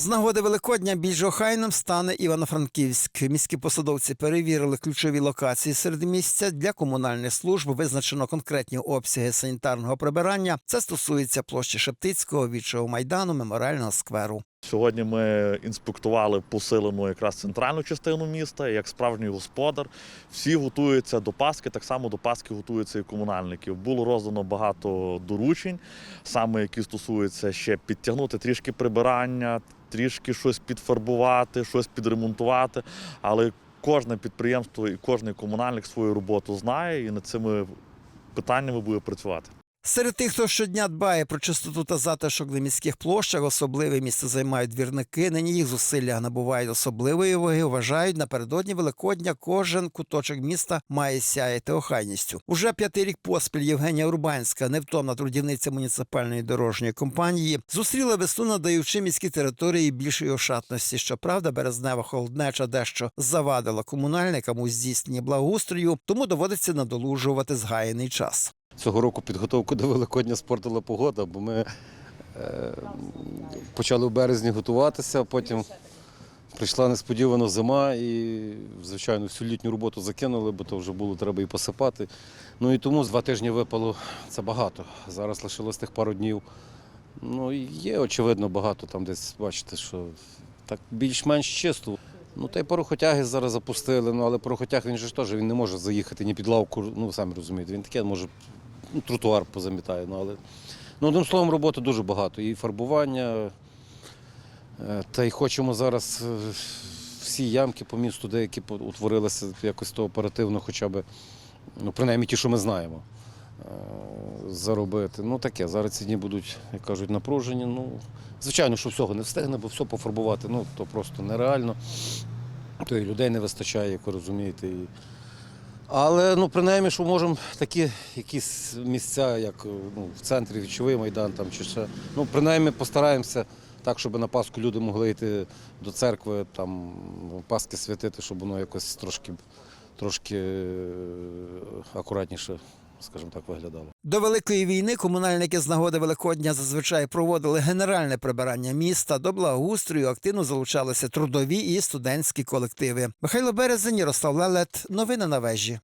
З нагоди Великодня більш охайним стане Івано-Франківськ. Міські посадовці перевірили ключові локації серед місця для комунальних служб. Визначено конкретні обсяги санітарного прибирання. Це стосується площі Шептицького, Вічого майдану, меморіального скверу. Сьогодні ми інспектували посилену якраз центральну частину міста. Як справжній господар, всі готуються до Пасхи, так само до Пасхи готуються і комунальників. Було роздано багато доручень, саме які стосуються ще підтягнути трішки прибирання, трішки щось підфарбувати, щось підремонтувати. Але кожне підприємство і кожен комунальник свою роботу знає і над цими питаннями буде працювати. Серед тих, хто щодня дбає про чистоту та затишок на міських площах, особливе місце займають двірники. Нині їх зусилля набувають особливої ваги. Вважають напередодні Великодня кожен куточок міста має сяяти охайністю. Уже п'ятий рік поспіль Євгенія Урбанська, невтомна трудівниця муніципальної дорожньої компанії, зустріла весну, надаючи міській території більшої ошатності. Щоправда, березнева холоднеча дещо завадила комунальникам у здійсненні благоустрою, тому доводиться надолужувати згаяний час. Цього року підготовку до Великодня спортила погода, бо ми е, почали в березні готуватися, потім прийшла несподівано зима і, звичайно, всю літню роботу закинули, бо то вже було треба і посипати. Ну і тому два тижні випало це багато. Зараз лишилось тих пару днів. Ну, є, очевидно, багато там десь, бачите, що так більш-менш чисто. Ну, та й порохотяги зараз запустили, ну але порохотяг він же ж теж він не може заїхати ні під лавку, ну самі розумієте, він таке може ну, тротуар позамітає. Ну, але, ну, одним словом, роботи дуже багато. І фарбування. е, Та й хочемо зараз е, всі ямки по місту, деякі утворилися якось то оперативно, хоча б, ну, принаймні ті, що ми знаємо, е, заробити. Ну таке, зараз ці дні будуть, як кажуть, напружені. Ну, звичайно, що всього не встигне, бо все пофарбувати, ну, то просто нереально. То і людей не вистачає, як ви розумієте. І... Але ну, принаймні, що можемо такі якісь місця, як ну, в центрі Вічовий майдан там, чи ще, ну, принаймні постараємося так, щоб на Пасху люди могли йти до церкви, там, Пасхи святити, щоб воно якось трошки, трошки е, акуратніше, скажімо так, виглядало. До великої війни комунальники з нагоди Великодня зазвичай проводили генеральне прибирання міста. До благоустрою активно залучалися трудові і студентські колективи. Михайло Березень, Ярослав Лелет. Новини на вежі.